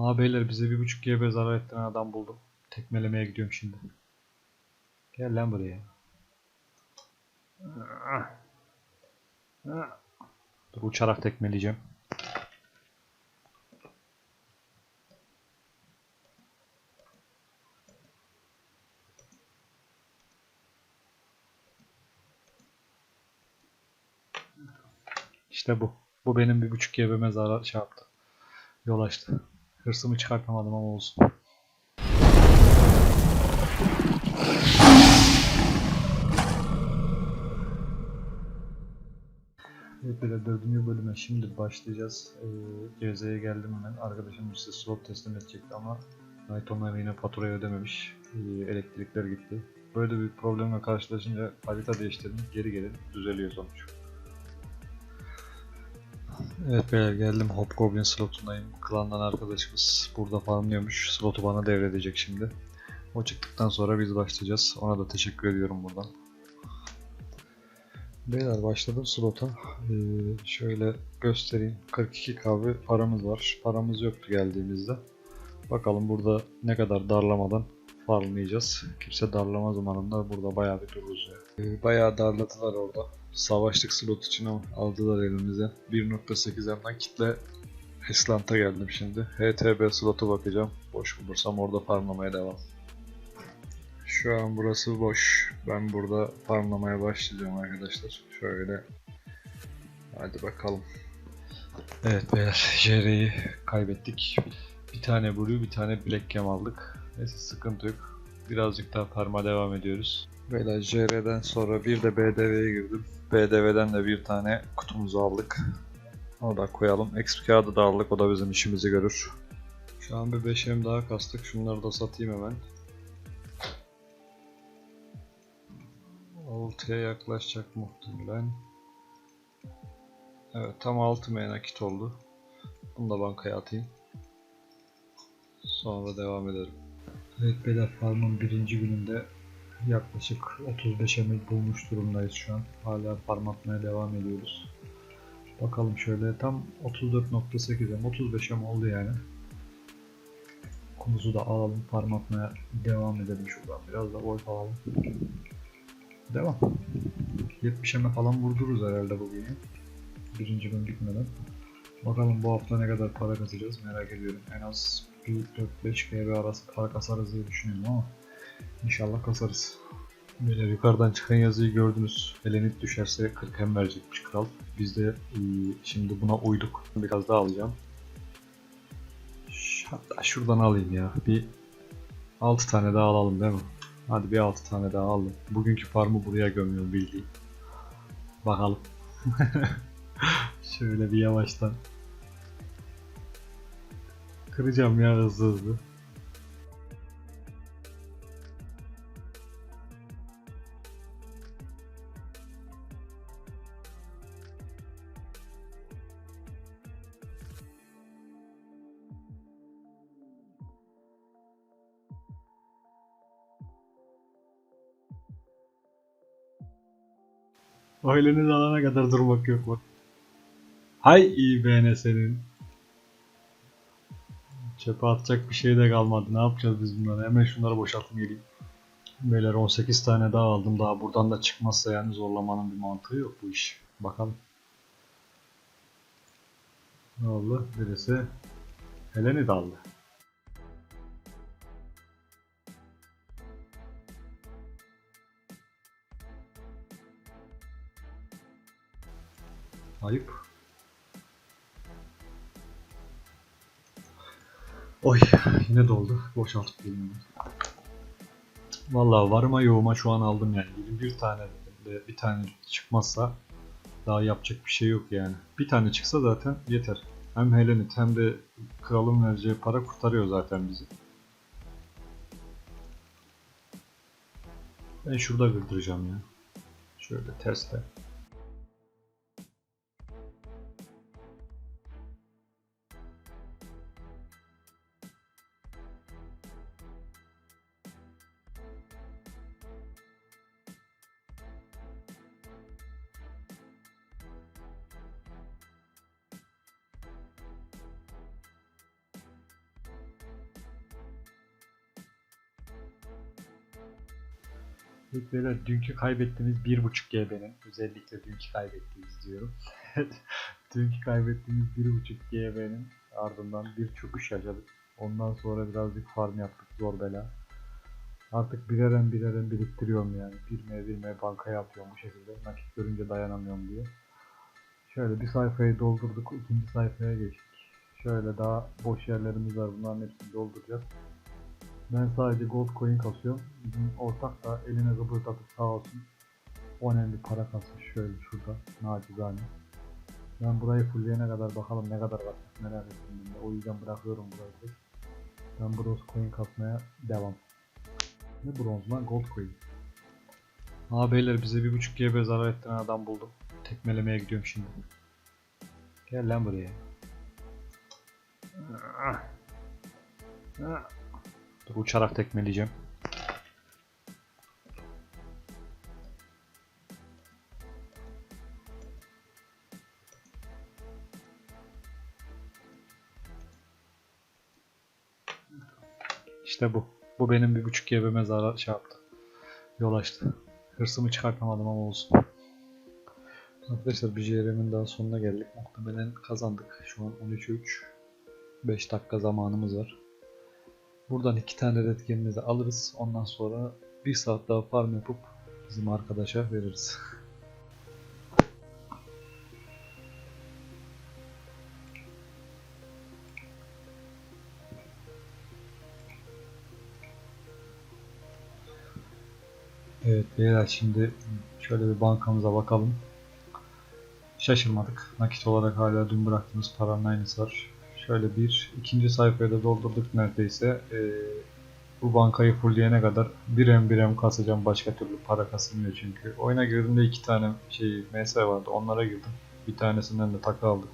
Ha beyler bize bir buçuk GB zarar ettiren adam buldum. Tekmelemeye gidiyorum şimdi. Gel lan buraya. Dur uçarak tekmeleyeceğim. İşte bu. Bu benim bir buçuk GB'me zarar şey yaptı. Yol açtı. Hırsımı çıkartamadım ama olsun. Böyle dördüncü bölüme şimdi başlayacağız. Ee, CZ'ye geldim hemen. Arkadaşım size slot teslim edecekti ama Night Online yine faturayı ödememiş. Ee, elektrikler gitti. Böyle bir problemle karşılaşınca harita değiştirdim. Geri gelin düzeliyor sonuç. Evet beyler geldim Hobgoblin slotundayım. Klandan arkadaşımız burada farmlıyormuş. Slotu bana devredecek şimdi. O çıktıktan sonra biz başlayacağız. Ona da teşekkür ediyorum buradan. Beyler başladım slota. Ee, şöyle göstereyim. 42 kahve paramız var. Paramız yoktu geldiğimizde. Bakalım burada ne kadar darlamadan farmlayacağız. Kimse darlamaz umarım da burada bayağı bir dururuz ya. Ee, bayağı darladılar orada. Savaştık slot için aldılar elimize. 1.8M'den kitle Heslant'a geldim şimdi. HTB slotu bakacağım. Boş bulursam orada farmlamaya devam. Şu an burası boş. Ben burada farmlamaya başlayacağım arkadaşlar. Şöyle. Hadi bakalım. Evet beyler. JR'yi kaybettik. Bir tane Blue, bir tane Black Cam aldık. Neyse sıkıntı yok. Birazcık daha farma devam ediyoruz. Beyler JR'den sonra bir de BDV'ye girdim. BDV'den de bir tane kutumuzu aldık. Onu da koyalım. XP kağıdı da aldık. O da bizim işimizi görür. Şu an bir 5M daha kastık. Şunları da satayım hemen. 6'ya yaklaşacak muhtemelen. Evet tam 6 M nakit oldu. Bunu da bankaya atayım. Sonra devam edelim. Evet beyler farmın birinci gününde yaklaşık 35 emir bulmuş durumdayız şu an. Hala farm atmaya devam ediyoruz. Bakalım şöyle tam 34.8 em 35 em oldu yani. Kumuzu da alalım farm atmaya devam edelim şuradan biraz da wolf alalım. Devam. 70 eme falan vurdururuz herhalde bugün. Birinci gün gitmeden. Bakalım bu hafta ne kadar para kasacağız merak ediyorum. En az bir 4-5 GB arası para kasarız diye düşünüyorum ama inşallah kasarız. Böyle yukarıdan çıkan yazıyı gördünüz. Helenit düşerse 40 hem verecekmiş kral. Biz de e, şimdi buna uyduk. Biraz daha alacağım. Hatta şuradan alayım ya. Bir 6 tane daha alalım değil mi? Hadi bir 6 tane daha aldım. Bugünkü farmı buraya gömüyorum bildiğin. Bakalım. Şöyle bir yavaştan. Kıracağım ya hızlı hızlı. Aileniz alana kadar durmak yok bak. Hay iyi beğene senin. Çöpe atacak bir şey de kalmadı. Ne yapacağız biz bunları? Hemen şunları boşaltım geleyim. Beyler 18 tane daha aldım. Daha buradan da çıkmazsa yani zorlamanın bir mantığı yok bu iş. Bakalım. Ne oldu? Birisi Helen'i de aldı. Ayıp. Oy yine doldu. Boşaltıp gelin. Vallahi varıma yoğuma şu an aldım yani. 21 tane de bir tane çıkmazsa daha yapacak bir şey yok yani. Bir tane çıksa zaten yeter. Hem Helenit hem de kralın vereceği para kurtarıyor zaten bizi. Ben şurada gırdıracağım ya. Şöyle terste. Beyler dünkü kaybettiğimiz 1.5 GB'nin özellikle dünkü kaybettiğimiz diyorum. dünkü kaybettiğimiz 1.5 GB'nin ardından bir çöküş yaşadık. Ondan sonra birazcık farm yaptık zor bela. Artık bireren bireren biriktiriyorum yani. Birmeye birmeye bankaya atıyorum bu şekilde. Nakit görünce dayanamıyorum diye. Şöyle bir sayfayı doldurduk. ikinci sayfaya geçtik. Şöyle daha boş yerlerimiz var. Bunların hepsini dolduracağız. Ben sadece gold coin kasıyorum. Bizim ortak da eline gıbırdatıp sağ olsun. Önemli para kasmış şöyle şurada. Nacizane. Ben burayı fullleyene kadar bakalım ne kadar kasmış merak ettim ben de. O yüzden bırakıyorum burayı. Ben bronze coin kasmaya devam. Ne bronz lan gold coin. Aa beyler bize bir buçuk GB zarar ettiren adam buldum. Tekmelemeye gidiyorum şimdi. Gel lan buraya. Dur uçarak tekmeleyeceğim. İşte bu. Bu benim bir buçuk GB mezara şey yaptı. Yol açtı. Hırsımı çıkartamadım ama olsun. Arkadaşlar bir JRM'in daha sonuna geldik. Muhtemelen kazandık. Şu an 13'e 3. 5 dakika zamanımız var. Buradan iki tane redgenimizi alırız. Ondan sonra bir saat daha farm yapıp bizim arkadaşa veririz. Evet beyler şimdi şöyle bir bankamıza bakalım. Şaşırmadık. Nakit olarak hala dün bıraktığımız paranın aynısı var. Şöyle bir ikinci sayfayı da doldurduk neredeyse. Ee, bu bankayı fullleyene kadar bir em bir em kasacağım. Başka türlü para kasılmıyor çünkü. Oyuna girdiğimde iki tane şey MS vardı. Onlara girdim. Bir tanesinden de takı aldık.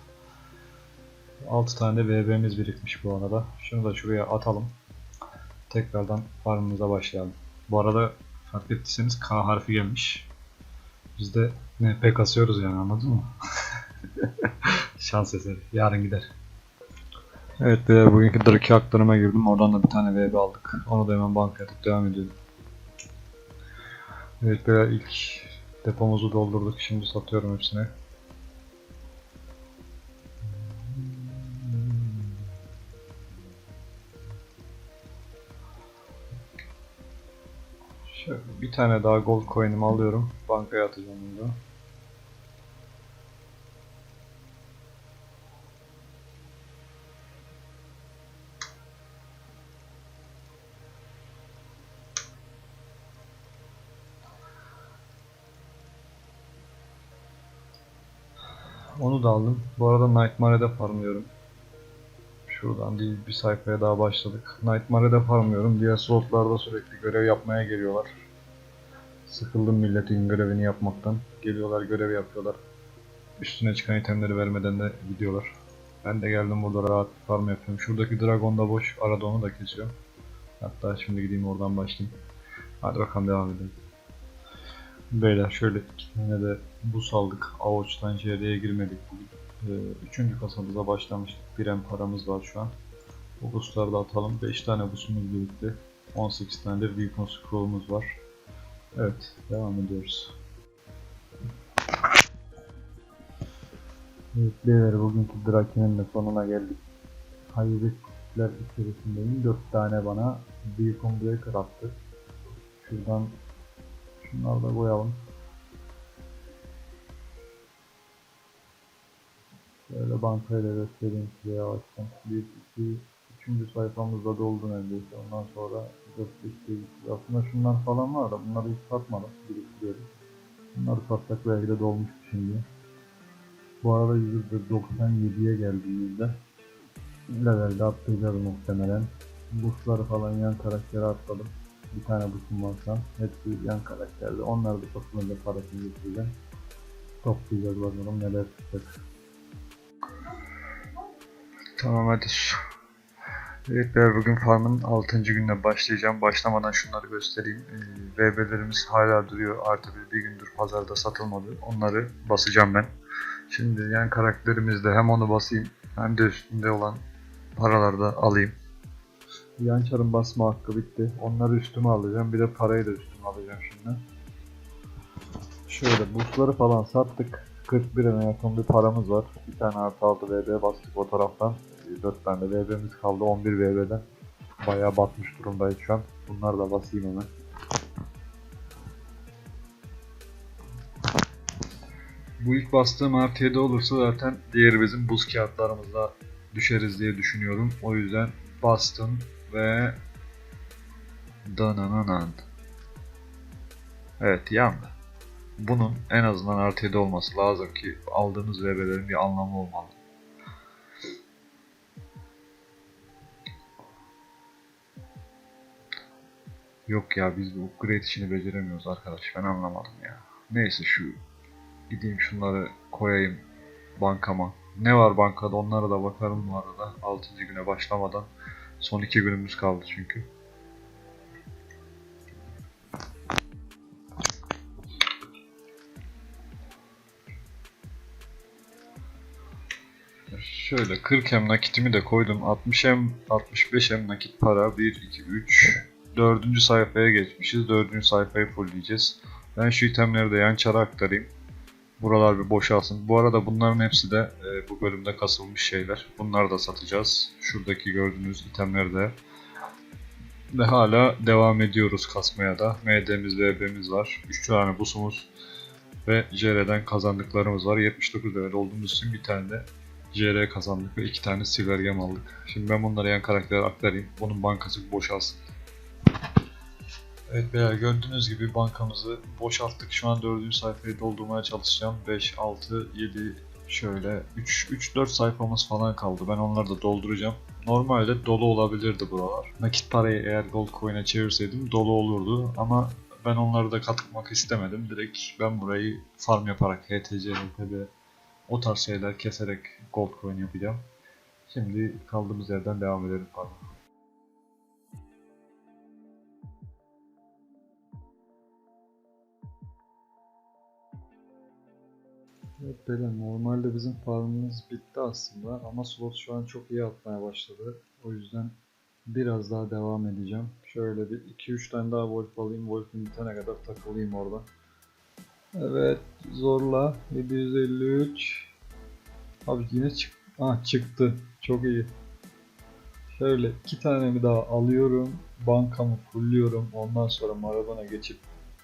6 tane de VB'miz birikmiş bu arada. Şunu da şuraya atalım. Tekrardan farmımıza başlayalım. Bu arada fark ettiyseniz K harfi gelmiş. Biz de NP kasıyoruz yani anladın mı? Şans eseri. Yarın gider. Evet beyler bugünkü Draki aktarıma girdim. Oradan da bir tane VB aldık. Onu da hemen bankaya atıp devam ediyorum. Evet beyler ilk depomuzu doldurduk. Şimdi satıyorum hepsini. Şöyle bir tane daha gold coin'imi alıyorum. Bankaya atacağım bunu Onu da aldım. Bu arada Nightmare'de farmlıyorum. Şuradan değil bir sayfaya daha başladık. Nightmare'de farmlıyorum. Diğer slotlarda sürekli görev yapmaya geliyorlar. Sıkıldım milletin görevini yapmaktan. Geliyorlar görev yapıyorlar. Üstüne çıkan itemleri vermeden de gidiyorlar. Ben de geldim burada rahat farm yapıyorum. Şuradaki dragon da boş. Arada onu da kesiyorum. Hatta şimdi gideyim oradan başlayayım. Hadi bakalım devam edelim. Beyler şöyle iki tane de bus aldık. Avuç'tan JR'ye girmedik. Ee, üçüncü kasamıza başlamıştık. Bir en paramız var şu an. Bu busları da atalım. 5 tane busumuz birikti. 18 tane de Beacon Scroll'umuz var. Evet, devam ediyoruz. Evet beyler bugünkü Draken'in de sonuna geldik. Hayırlı içerisindeyim. 4 tane bana Beacon Breaker attı. Şuradan şunları da koyalım. Şöyle bankayla göstereyim size yavaştan. 1, 2, 3. sayfamızda doldu neredeyse. Ondan sonra 4, 5, 8. Aslında şunlar falan var da bunları hiç satmadım. Biriktiriyorum. Bunları satsak belki de dolmuştu şimdi. Bu arada %97'ye geldiğimizde levelde atlayacağız muhtemelen. Bursları falan yan karaktere atladım. Bir tane bursum var şu an. Hepsi yan karakterde. Onları da satılınca parasını getireceğim. Toplayacağız bakalım neler çıkacak. Tamam hadi. Evet beyler bugün farmın 6. gününe başlayacağım. Başlamadan şunları göstereyim. Ee, VB'lerimiz hala duruyor. Artı bir, bir gündür pazarda satılmadı. Onları basacağım ben. Şimdi yan karakterimizde hem onu basayım hem de üstünde olan paraları da alayım. Yan çarın basma hakkı bitti. Onları üstüme alacağım. Bir de parayı da üstüme alacağım şimdi. Şöyle busları falan sattık. 41'e yakın bir paramız var. Bir tane artı 6 VB bastık o taraftan. 4 tane de VB'miz kaldı 11 VB'den. Bayağı batmış durumdayız şu an. Bunları da basayım hemen. Bu ilk bastığım artı 7 olursa zaten diğeri bizim buz kağıtlarımızda düşeriz diye düşünüyorum. O yüzden bastım ve danananan. Evet yandı. Bunun en azından artı 7 olması lazım ki aldığımız VB'lerin bir anlamı olmalı. Yok ya biz bu upgrade işini beceremiyoruz arkadaş ben anlamadım ya. Neyse şu gideyim şunları koyayım bankama. Ne var bankada onlara da bakarım bu arada 6. güne başlamadan. Son 2 günümüz kaldı çünkü. Şöyle 40 hem nakitimi de koydum. 60 hem 65 hem nakit para. 1, 2, 3. Dördüncü sayfaya geçmişiz. Dördüncü sayfayı fullleyeceğiz. Ben şu itemleri de yan çara aktarayım. Buralar bir boşalsın. Bu arada bunların hepsi de e, bu bölümde kasılmış şeyler. Bunları da satacağız. Şuradaki gördüğünüz itemleri de. Ve hala devam ediyoruz kasmaya da. MD'miz ve EB'miz var. 3 tane busumuz ve JR'den kazandıklarımız var. 79 level olduğumuz için bir tane de JR kazandık ve 2 tane silver gem aldık. Şimdi ben bunları yan karaktere aktarayım. Bunun bankası boşalsın. Evet beyler gördüğünüz gibi bankamızı boşalttık. Şu an 4. sayfayı doldurmaya çalışacağım. 5, 6, 7 şöyle 3, 3 4 sayfamız falan kaldı. Ben onları da dolduracağım. Normalde dolu olabilirdi buralar. Nakit parayı eğer gold coin'e çevirseydim dolu olurdu ama ben onları da katmak istemedim. Direkt ben burayı farm yaparak HTC, NTB o tarz şeyler keserek gold coin yapacağım. Şimdi kaldığımız yerden devam edelim pardon. Evet beyler normalde bizim farmımız bitti aslında ama slot şu an çok iyi atmaya başladı. O yüzden biraz daha devam edeceğim. Şöyle bir 2-3 tane daha wolf alayım. Wolf'un bitene kadar takılayım orada. Evet zorla 753 Abi yine çık ah, çıktı. Çok iyi. Şöyle iki tane mi daha alıyorum. Bankamı fullliyorum. Ondan sonra Maradona geçip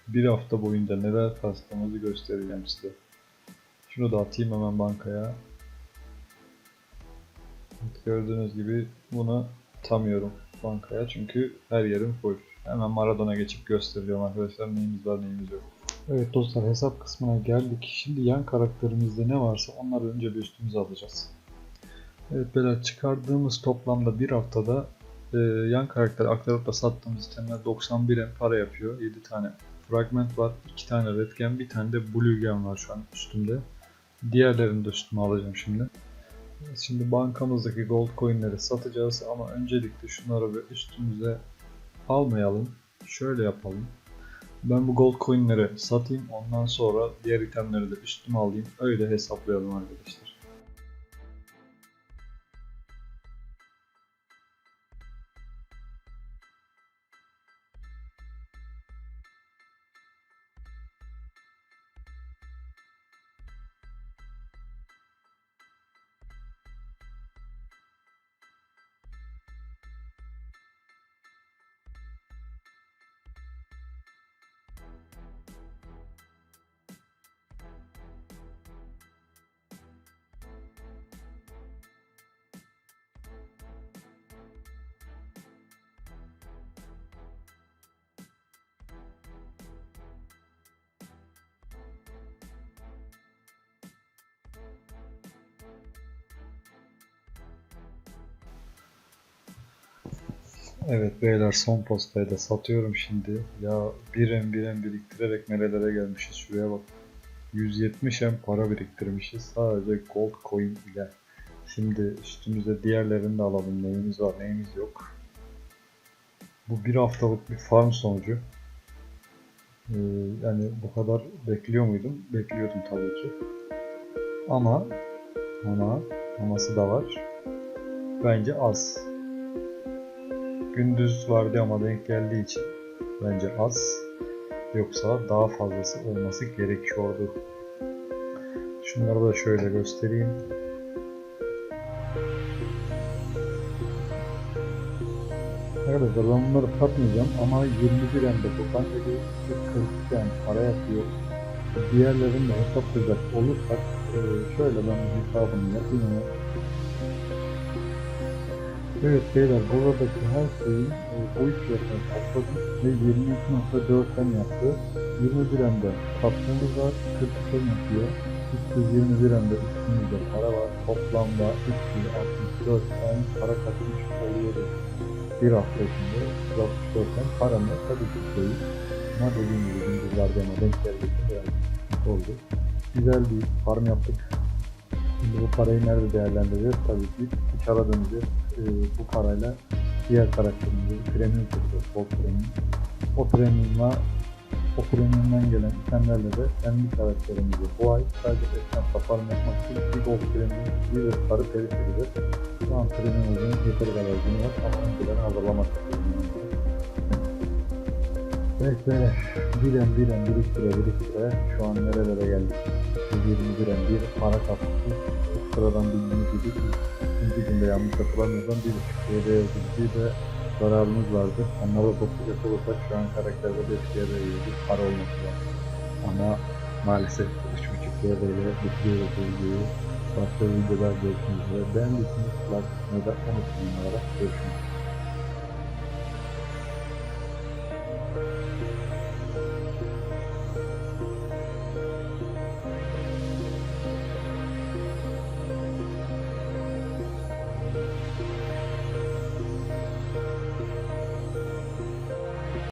bir hafta boyunca neler kastığımızı göstereceğim size. Şunu da atayım hemen bankaya. Gördüğünüz gibi bunu atamıyorum bankaya çünkü her yerim full. Hemen Maradona geçip göstereceğim arkadaşlar neyimiz var neyimiz yok. Evet dostlar hesap kısmına geldik. Şimdi yan karakterimizde ne varsa onları önce bir üstümüze alacağız. Evet beyler çıkardığımız toplamda bir haftada e, yan karakter aktarıp da sattığımız itemler 91 em para yapıyor. 7 tane fragment var, 2 tane red gem, bir tane de blue gem var şu an üstümde. Diğerlerini de üstüme alacağım şimdi. Şimdi bankamızdaki gold coinleri satacağız ama öncelikle şunları bir üstümüze almayalım. Şöyle yapalım. Ben bu gold coinleri satayım ondan sonra diğer itemleri de üstüme alayım. Öyle hesaplayalım arkadaşlar. Evet beyler son postayı da satıyorum şimdi. Ya bir em bir em biriktirerek nerelere gelmişiz şuraya bak. 170 em para biriktirmişiz sadece gold coin ile. Şimdi üstümüze diğerlerini de alalım neyimiz var neyimiz yok. Bu bir haftalık bir farm sonucu. Ee, yani bu kadar bekliyor muydum? Bekliyordum tabii ki. Ama ama aması da var. Bence az. Gündüz vardı ama denk geldiği için bence az. Yoksa daha fazlası olması gerekiyordu. Şunları da şöyle göstereyim. Arkadaşlar ben bunları satmayacağım ama 21 emde bu bence bir 40 yani para yapıyor. Diğerlerini de hesaplayacak olursak e, şöyle ben bir hesabını yapayım. Evet beyler buradaki her şeyin e, boyut fiyatını topladım ve 22.4'ten yaptı. 21 emde sattığımız var 40 yapıyor. 321 emde üstümüzde para var. Toplamda 364 tane para katılmış oluyoruz bir hafta içinde 164 tane paramı tabii ki değil. Ama dediğim gibi gündüzlerde ama denk oldu. Güzel bir farm yaptık. Şimdi bu parayı nerede değerlendireceğiz? Tabii ki kara döneceğiz. Ee, bu parayla diğer karakterimizi premium çekiyoruz. Gold premium. O premiumla o premiumdan gelen itemlerle de kendi karakterimizi bu ay sadece esnafla farm yapmak için bir gold premium bir de sarı perif edeceğiz. Şu an premiumumuzun yeteri kadar günü var ama önceden hazırlamak istiyorum. Evet böyle biren biren biriktire biriktire şu an nerelere geldik. 21 en bir para kapısı sıradan bildiğiniz gibi ikinci günde yanlış hatırlamıyorsam bir buçuk TL'ye yazıcı ve zararımız vardı. Onları da toplayacak olursak şu an karakterde 5 TL'ye yazıcı para olması lazım. Ama maalesef 3.5 TL'ye bitiriyoruz bu videoyu. Başka videolar görüşmek üzere. Beğendiyseniz like atmayı da unutmayın. Görüşmek üzere.